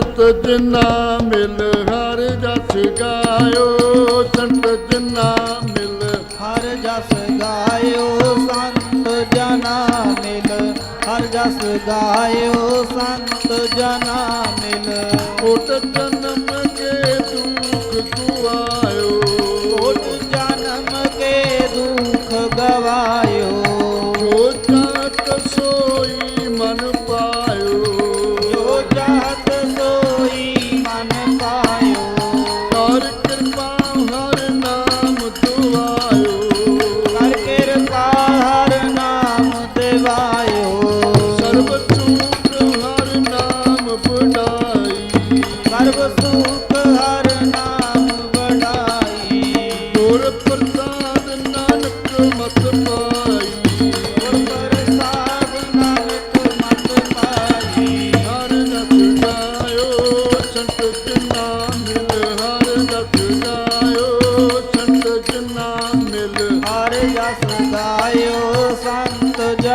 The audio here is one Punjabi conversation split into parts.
ਸੰਤ ਜਨਾ ਮਿਲ ਹਰ ਜਸ ਗਾਇਓ, ਸੰਤ ਜਨਾ ਮਿਲ ਹਰ ਜਸ ਗਾਇਓ, ਸੰਤ ਜਨਾ ਮਿਲ ਹਰ ਜਸ ਗਾਇਓ, ਸੰਤ ਜਨਾ ਮਿਲ। ਕੋਟ ਜਨਮ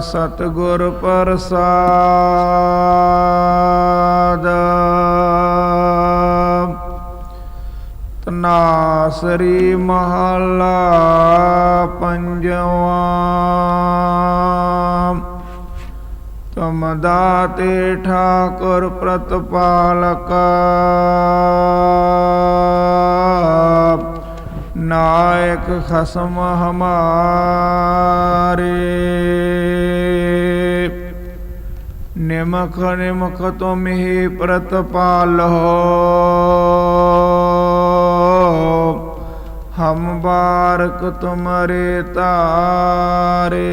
ਸਤਿਗੁਰ ਪ੍ਰਸਾਦ। ਤਨਾਸਰੀ ਮਹਲਾ ਪੰਜਵਾ। ਤੁਮ ਦਾਤੇ ਠਾਕੁਰ ਪ੍ਰਤਪਾਲਕ। ਨਾਇਕ ਖਸਮ ਹਮਾਰੇ। ਨਿਮਖ ਨਿਮਖ ਤੁਮ ਹੀ ਪ੍ਰਤਪਾਲੋ ਹਮ ਬਾਰਕ ਤੁਮਰੇ ਤਾਰੇ।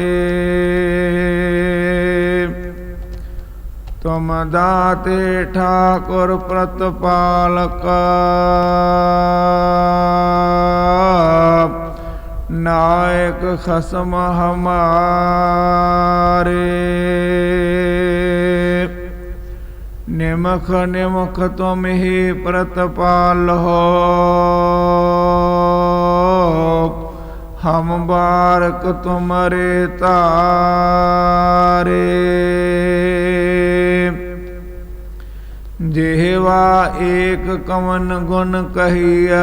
ਤੁਮ ਦਾਤੇ ਠਾਕੁਰ ਪ੍ਰਤਪਾਲਕ। ਨਾਇਕ ਖਸਮ ਹਮਾਰੇ। ਨਿਮਖ ਨਿਮਖ ਤੁਮ ਹੀ ਪ੍ਰਤਪਾਲੋ ਹਮ ਬਾਰਕ ਤੁਮਰੇ ਤਾਰੇ। ਜਿਹਵਾ ਏਕ ਕਮਨ ਗੁਣ ਕਹੀਐ।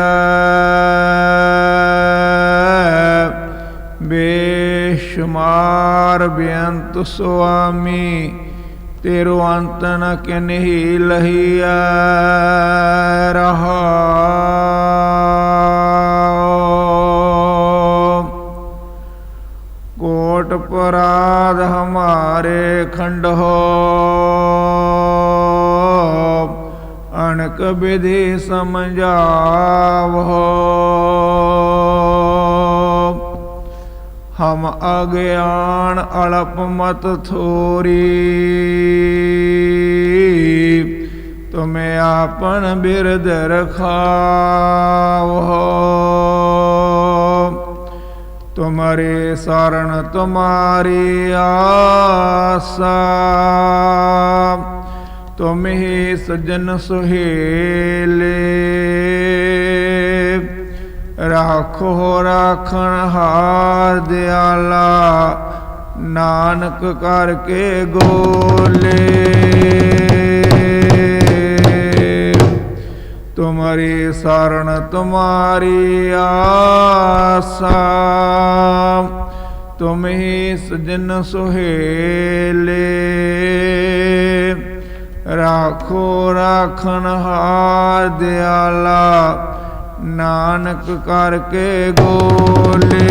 ਸੁਮਾਰ ਬੇਅੰਤ ਸੁਆਮੀ ਤੇਰੋ ਅੰਤ ਨ ਕਿਨਹੀ ਲਹੀਐ ਰਹਾ ਕੋਟ ਪਰਾਧ ਹਮਾਰੇ ਖੰਡ ਹੋ ਅਣਕ ਵਿਧि ਸਮਝਾਵੋ ਹਮ ਅਗਿਆਨ ਅਲਪ ਮਤ ਥੋਰੀ ਤੁਮੇ ਆਪਨ ਬਿਰਦ ਰਖਾਵੋ ਤੁਮਰੇ ਸਰਣ ਤੁਮਾਰੀ ਆਸਾ ਤੁਮ ਹੀ ਸਜਨ ਸੁਹੇਲੇ ਰਾਖੋ ਰਾਖਣ ਹਾਰ ਦਿਆਲਾ, ਨਾਨਕ ਕਰਕੇ ਗੋਲੇ। ਤੁਮਰੀ ਸਰਣ ਤੁਮਾਰੀ ਆਸਾ, ਤੁਮ ਹੀ ਸਜਨ ਸੁਹੇਲੇ। ਰਾਖੋ ਰਾਖਣ ਹਾਰ ਦਿਆਲਾ ਨਾਨਕ ਕਰਕੇ ਗੋਲੇ।